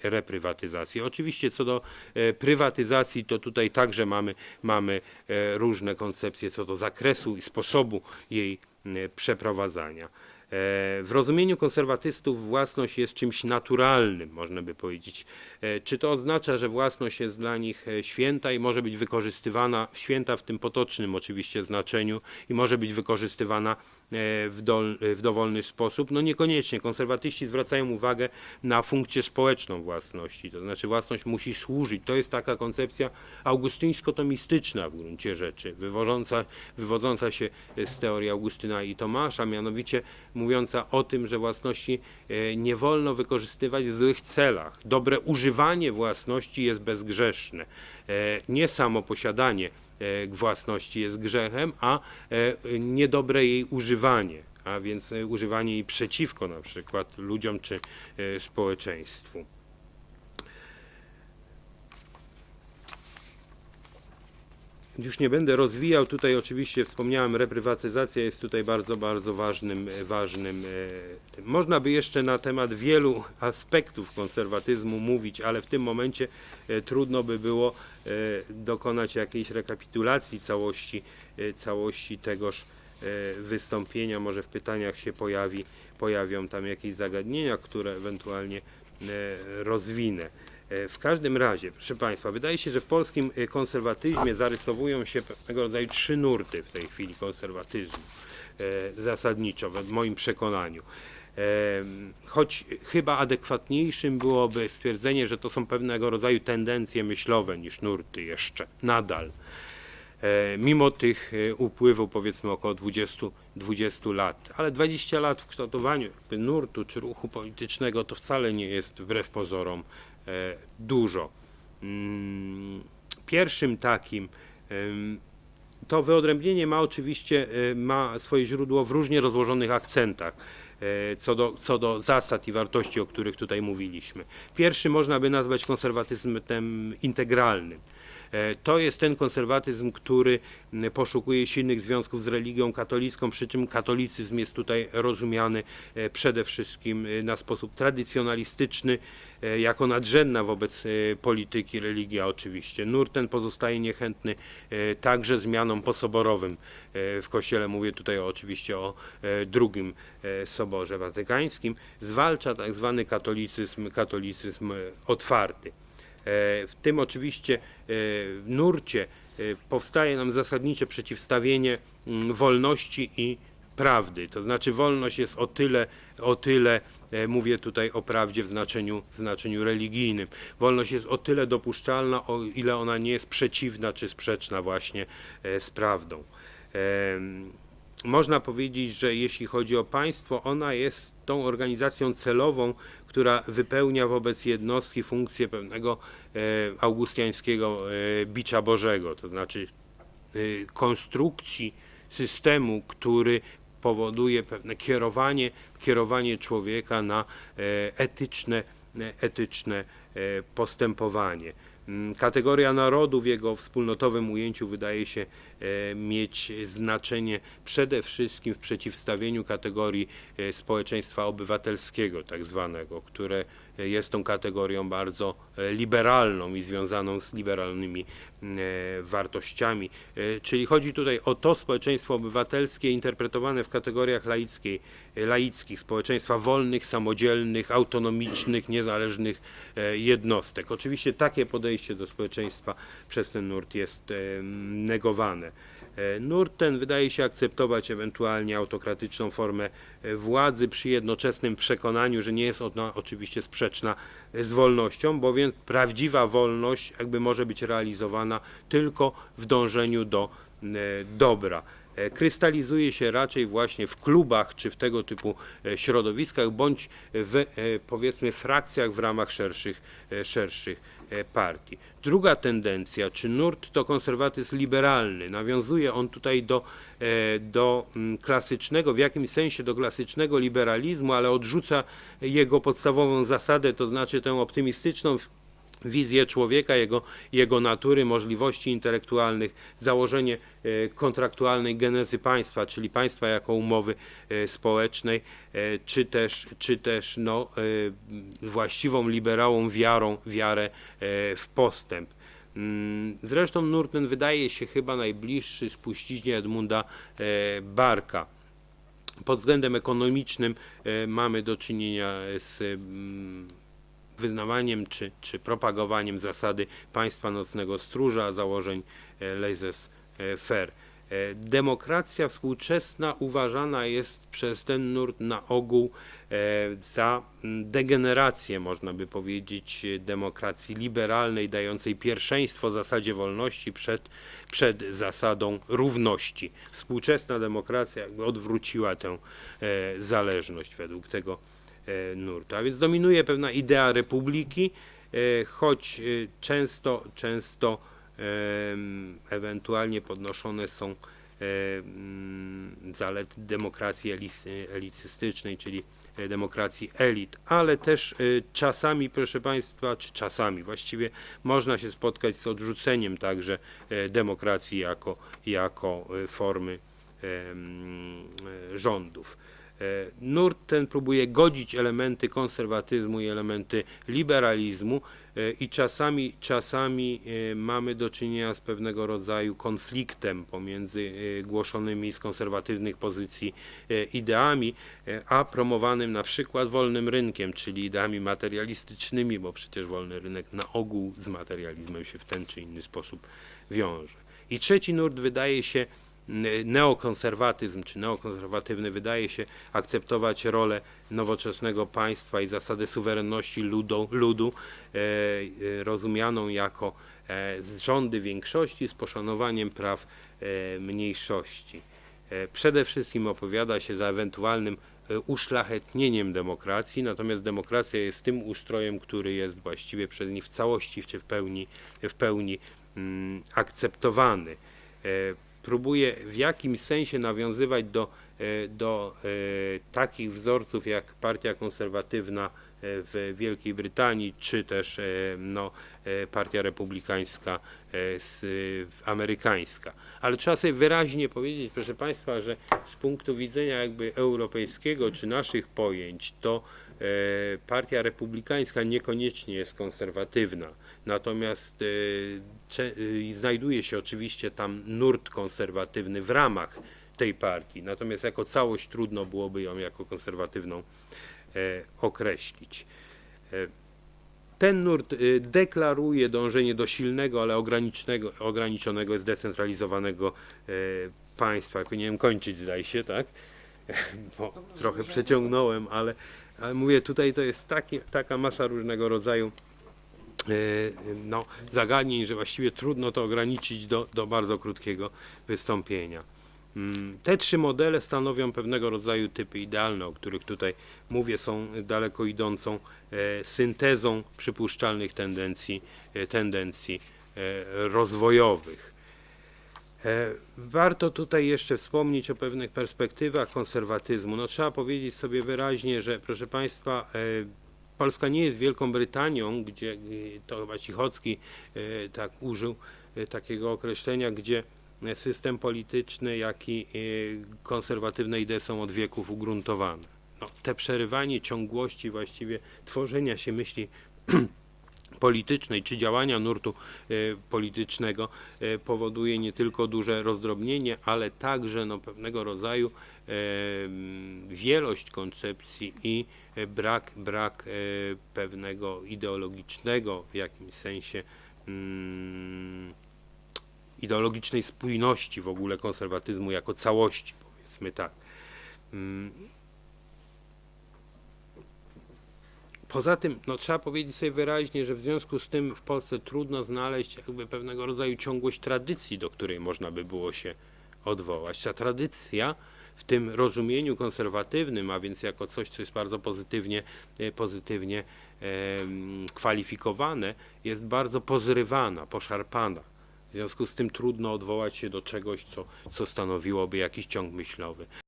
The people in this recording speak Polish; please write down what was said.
i. Oczywiście co do e, prywatyzacji, to tutaj także mamy, mamy e, różne koncepcje co do zakresu i sposobu jej e, przeprowadzania. E, W rozumieniu konserwatystów własność jest czymś naturalnym, można by powiedzieć. E, Czy to oznacza, że własność jest dla nich e, święta i może być wykorzystywana, święta w tym potocznym oczywiście znaczeniu i może być wykorzystywana w, dol, w dowolny sposób? No niekoniecznie. Konserwatyści zwracają uwagę na funkcję społeczną własności, to znaczy własność musi służyć. To jest taka koncepcja augustyńsko-tomistyczna w gruncie rzeczy, wywodząca, wywodząca się z teorii Augustyna i Tomasza, mianowicie mówiąca o tym, że własności e, nie wolno wykorzystywać w złych celach. Dobre używanie własności jest bezgrzeszne. E, Nie samo posiadanie e, własności jest grzechem, a niedobre jej używanie, a więc używanie jej przeciwko na przykład ludziom czy społeczeństwu. Już nie będę rozwijał, tutaj oczywiście wspomniałem, reprywatyzacja jest tutaj bardzo, bardzo ważnym, ważnym e, tym. Można by jeszcze na temat wielu aspektów konserwatyzmu mówić, ale w tym momencie e, trudno by było e, dokonać jakiejś rekapitulacji całości, e, całości tegoż e, wystąpienia. Może w pytaniach się pojawi, pojawią tam jakieś zagadnienia, które ewentualnie e, rozwinę. E, W każdym razie, proszę Państwa, wydaje się, że w polskim e, konserwatyzmie zarysowują się pewnego rodzaju trzy nurty w tej chwili konserwatyzmu e, zasadniczo, w moim przekonaniu. Choć chyba adekwatniejszym byłoby stwierdzenie, że to są pewnego rodzaju tendencje myślowe niż nurty jeszcze, nadal. Mimo tych upływu powiedzmy około 20, 20 lat, ale 20 lat w kształtowaniu nurtu czy ruchu politycznego to wcale nie jest wbrew pozorom dużo. Mm, Pierwszym takim to wyodrębnienie ma oczywiście e, ma swoje źródło w różnie rozłożonych akcentach e, co do, co do zasad i wartości, o których tutaj mówiliśmy. Pierwszy można by nazwać konserwatyzmem integralnym. E, To jest ten konserwatyzm, który poszukuje silnych związków z religią katolicką, przy czym katolicyzm jest tutaj rozumiany e, przede wszystkim e, na sposób tradycjonalistyczny, jako nadrzędna wobec polityki religia oczywiście. Nurt ten pozostaje niechętny także zmianom posoborowym w Kościele. Mówię tutaj oczywiście o drugim Soborze Watykańskim. Zwalcza tak zwany katolicyzm, katolicyzm otwarty. E, W tym oczywiście e, w nurcie e, powstaje nam zasadnicze przeciwstawienie mm, wolności i prawdy. To znaczy wolność jest o tyle, o tyle mówię tutaj o prawdzie w znaczeniu, w znaczeniu religijnym. Wolność jest o tyle dopuszczalna, o ile ona nie jest przeciwna czy sprzeczna właśnie z prawdą. Można powiedzieć, że jeśli chodzi o państwo, ona jest tą organizacją celową, która wypełnia wobec jednostki funkcję pewnego e, augustiańskiego e, bicza Bożego, to znaczy e, konstrukcji systemu, który powoduje pewne kierowanie, kierowanie człowieka na etyczne, etyczne postępowanie. Mm, Kategoria narodu w jego wspólnotowym ujęciu wydaje się e, mieć znaczenie przede wszystkim w przeciwstawieniu kategorii e, społeczeństwa obywatelskiego, tak zwanego, które jest tą kategorią bardzo e, liberalną i związaną z liberalnymi e, wartościami. E, Czyli chodzi tutaj o to społeczeństwo obywatelskie interpretowane w kategoriach laickiej, laickich, społeczeństwa wolnych, samodzielnych, autonomicznych, niezależnych jednostek. Oczywiście takie podejście do społeczeństwa przez ten nurt jest negowane. E, Nurt ten wydaje się akceptować ewentualnie autokratyczną formę e, władzy przy jednoczesnym przekonaniu, że nie jest ona oczywiście sprzeczna e, z wolnością, bowiem prawdziwa wolność jakby może być realizowana tylko w dążeniu do dobra. E, Krystalizuje się raczej właśnie w klubach czy w tego typu e, środowiskach, bądź w e, powiedzmy frakcjach w ramach szerszych, szerszych partii. Druga tendencja, czy nurt to konserwatyzm liberalny. Nawiązuje on tutaj do, do mm, klasycznego, w jakimś sensie do klasycznego liberalizmu, ale odrzuca jego podstawową zasadę, to znaczy tę optymistyczną wizję człowieka, jego, jego natury, możliwości intelektualnych, założenie e, kontraktualnej genezy państwa, czyli państwa jako umowy e, społecznej, e, czy też, czy też no, właściwą liberałą wiarą, wiarę w postęp. Mm, Zresztą nurt ten wydaje się chyba najbliższy spuściźnie Edmunda Barka pod względem ekonomicznym mamy do czynienia z mm, wyznawaniem czy, czy propagowaniem zasady państwa nocnego stróża, założeń e, laissez-faire. E, Demokracja współczesna uważana jest przez ten nurt na ogół e, za degenerację, można by powiedzieć, demokracji liberalnej, dającej pierwszeństwo zasadzie wolności przed, przed zasadą równości. Współczesna demokracja odwróciła tę zależność według tego nurtu. A więc dominuje pewna idea republiki, e, choć e, często, często ewentualnie podnoszone są e, mm, zalety demokracji elicystycznej, czyli e, demokracji elit, ale też e, czasami, proszę Państwa, czy czasami właściwie można się spotkać z odrzuceniem także e, demokracji jako, jako e, formy e, rządów. E, Nurt ten próbuje godzić elementy konserwatyzmu i elementy liberalizmu e, i czasami, czasami e, mamy do czynienia z pewnego rodzaju konfliktem pomiędzy głoszonymi z konserwatywnych pozycji ideami, a promowanym na przykład wolnym rynkiem, czyli ideami materialistycznymi, bo przecież wolny rynek na ogół z materializmem się w ten czy inny sposób wiąże. I trzeci nurt wydaje się neokonserwatyzm czy neokonserwatywny wydaje się akceptować rolę nowoczesnego państwa i zasadę suwerenności ludu, ludu e, e, rozumianą jako e, rządy większości z poszanowaniem praw mniejszości. Przede wszystkim opowiada się za ewentualnym uszlachetnieniem demokracji, natomiast demokracja jest tym ustrojem, który jest właściwie przez nich w całości czy w pełni, w pełni mm, akceptowany. Próbuje w jakimś sensie nawiązywać do, e, do e, takich wzorców jak partia konserwatywna e, w Wielkiej Brytanii, czy też no, partia republikańska z, amerykańska. Ale trzeba sobie wyraźnie powiedzieć, proszę Państwa, że z punktu widzenia jakby europejskiego czy naszych pojęć, to partia republikańska niekoniecznie jest konserwatywna. Natomiast e, e, znajduje się oczywiście tam nurt konserwatywny w ramach tej partii. Natomiast jako całość trudno byłoby ją jako konserwatywną e, określić. E, ten nurt e, deklaruje dążenie do silnego, ale ograniczonego, ograniczonego, zdecentralizowanego e, państwa. Powinienem kończyć, zdaje się, tak? Bo trochę przeciągnąłem, ale, ale mówię, tutaj to jest taki, taka masa różnego rodzaju e, no, zagadnień, że właściwie trudno to ograniczyć do, do bardzo krótkiego wystąpienia. Mm, Te trzy modele stanowią pewnego rodzaju typy idealne, o których tutaj mówię, są daleko idącą e, syntezą przypuszczalnych tendencji, e, tendencji rozwojowych. E, Warto tutaj jeszcze wspomnieć o pewnych perspektywach konserwatyzmu. No, trzeba powiedzieć sobie wyraźnie, że proszę Państwa, e, Polska nie jest Wielką Brytanią, gdzie to chyba Cichocki e, tak użył takiego określenia, gdzie system polityczny, jak i konserwatywne idee są od wieków ugruntowane. No, te przerywanie ciągłości właściwie tworzenia się myśli politycznej czy działania nurtu e, politycznego e, powoduje nie tylko duże rozdrobnienie, ale także no, pewnego rodzaju e, wielość koncepcji i brak, brak pewnego ideologicznego w jakimś sensie mm, ideologicznej spójności w ogóle konserwatyzmu jako całości, powiedzmy tak. Mm, Poza tym, no, trzeba powiedzieć sobie wyraźnie, że w związku z tym w Polsce trudno znaleźć jakby pewnego rodzaju ciągłość tradycji, do której można by było się odwołać. Ta tradycja w tym rozumieniu konserwatywnym, a więc jako coś, co jest bardzo pozytywnie, e, pozytywnie kwalifikowane, jest bardzo pozrywana, poszarpana. W związku z tym trudno odwołać się do czegoś, co, co stanowiłoby jakiś ciąg myślowy.